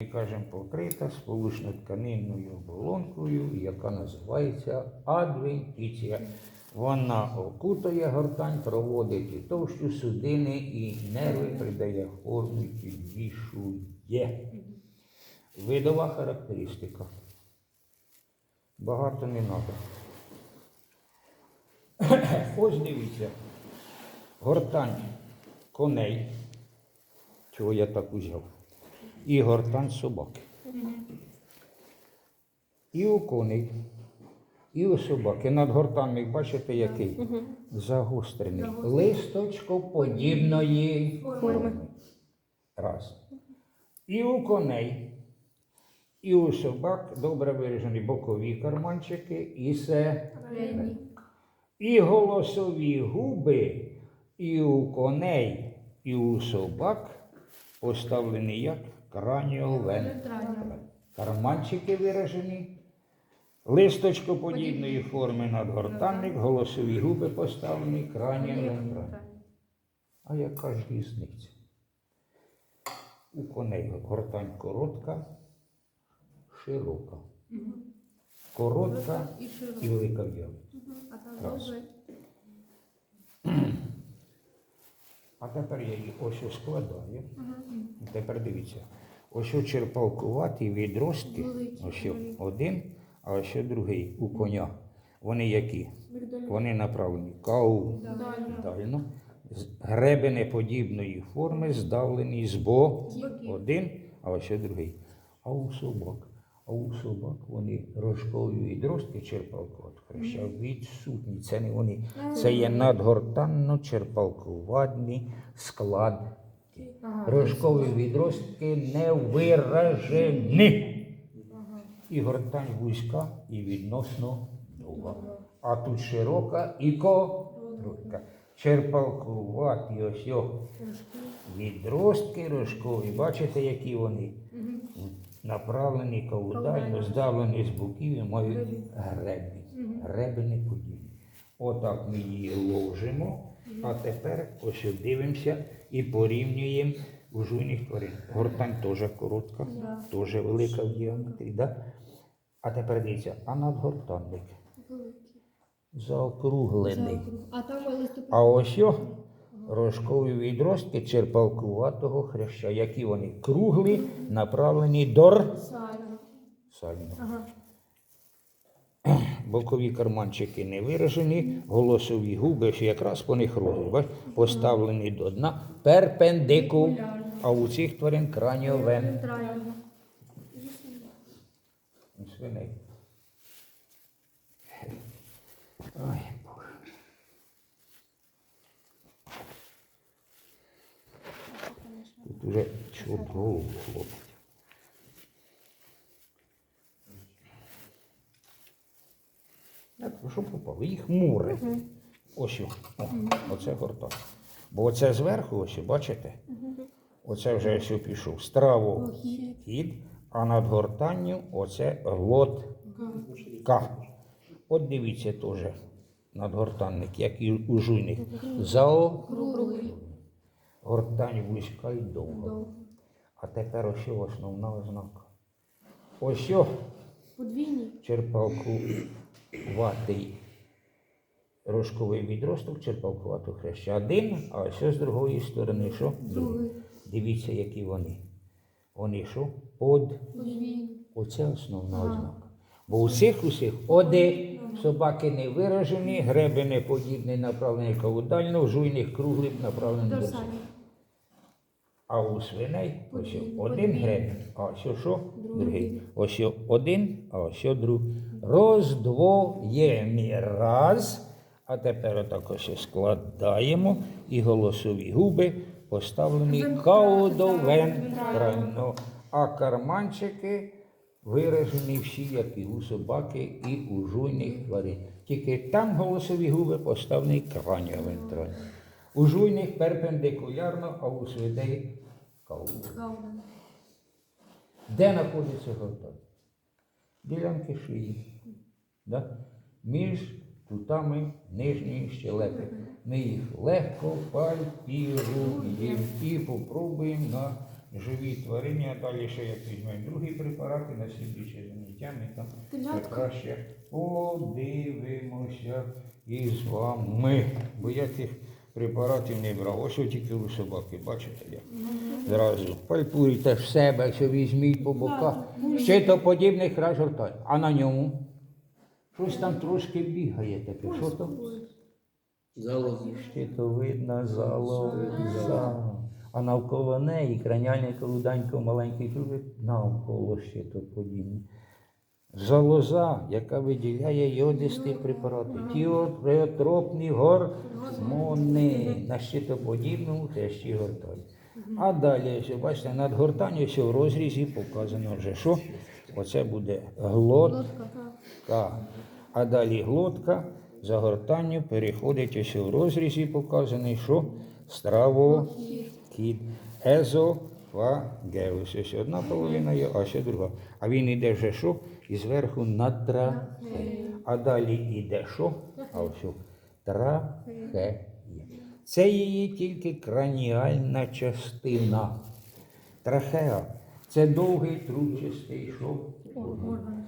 Ми кажемо покрита сполучно-тканинною оболонкою, яка називається адвентиція. Вона окутує гортань, проводить і товщу судини і нерви придає форму і підвішує. Видова характеристика. Багато не треба. Ось дивіться. Гортань коней. Чого я так узяв? І гортань собаки. І у коней, і у собаки. Над гортанник, бачите, який? Загострений. Листочкоподібної форми. Раз. І у коней, і у собак добре виражені бокові карманчики і середні. І голосові губи і у коней, і у собак поставлені як краніовен. Карманчики виражені. Листочкоподібної форми надгортанник, голосові губи поставлені краніовен. А яка ж різниця? У коней гортань коротка, широка. Коротка І велика в'ява. А тепер я її ось складаю. Тепер дивіться. Ось черпалкуваті відростки. Ось один, а ось другий у коня. Вони які? Вони направлені каудально. З Гребени подібної форми здавлені з бо один, а ось другий. А у собак. А у собак вони рожкові відростки черпалкувати хреща відсутні. Це не вони. Це є надгортанно черпалкуватні складки. Рожкові відростки не виражені. І гортань вузька і відносно довга. А тут широка і коротка. Черпалкуваті ось його відростки рожкові. Бачите, які вони? Направлені каудально, здавлені з боків і мають гребні. Гребені подібні. Отак ми її ложимо. А тепер ось дивимося і порівнюємо у жуйних тварин. Гортань теж коротка, теж велика в діаметрі. Да? А тепер дивіться, а надгортанник заокруглений. А ось його рожкові відростки черпалкуватого хряща, які вони круглі, направлені дорсально. Сально. Ага. Бокові карманчики не виражені, голосові губи ж якраз по них розділ, поставлені до дна перпендику. А у цих тварин краніовен. Свиней. Ой, Тут уже голову хлопець. Так, ну що попало? Їх мури. Ось, о, оце горта. Бо оце зверху, ось, бачите? Оце вже ось пішов. Страву хід, а над гортанню оце глотка. От дивіться теж надгортанник, як і у жуйних. Зао. Гортань вузька і довга. Довго. А тепер ось основна ознака. Ось Подвійні. черпалку ватий рожковий відросток, черпалкувату хреща. Один, а ось з другої сторони що? Другий. Дивіться, які вони. Вони що? Под. Подвійні. Оце основна ознака. Бо у всіх усіх оди собаки не виражені, гребени подібні направлені каудально, в жуйних круглих направлені до Дорсальні. А у свиней ось один гребень, а ось що? Другий. Ось один, а ось другий. Роздвоємі. Раз. А тепер отак ось складаємо і голосові губи поставлені каудовентрально. А карманчики виражені всі, як і у собаки, і у жуйних тварин. Тільки там голосові губи поставлені краніовентрально. У жуйних перпендикулярно, а у свиней Гауден. Де знаходиться гортань? Ділянки шиї. Да? Між кутами нижньої щелепи. Ми їх легко пальпіруємо і попробуємо на живі тварини, а далі ще як візьмемо другі препарати на слідуюче заняття, ми там краще подивимося із вами. Бо я тих препаратів не брав. Ось тільки у собаки, бачите як. Зразу пальпуйте в себе, що візьміть по боках. Щитоподібних ражортай. А на ньому щось там трошки бігає таке. Що там? Залози. Щитовидна залоза. А навколо неї краніальний колуданько маленький трубик навколо щитоподібні. Залоза, яка виділяє йодисті препарати. Тіотропні гормони на щитоподібному хрящі гортані. А далі, бачите, над гортанню ось в розрізі показано вже що. Оце буде глотка. А далі глотка за гортанню переходить ось у розрізі показаний, що стравохід. Езофагеус. Ось одна половина є, а ще друга. А він іде вже що? І зверху на трахе. А далі іде що? А ось що? Це її тільки краніальна частина. Трахеа. Це довгий трубчастий що? Орган.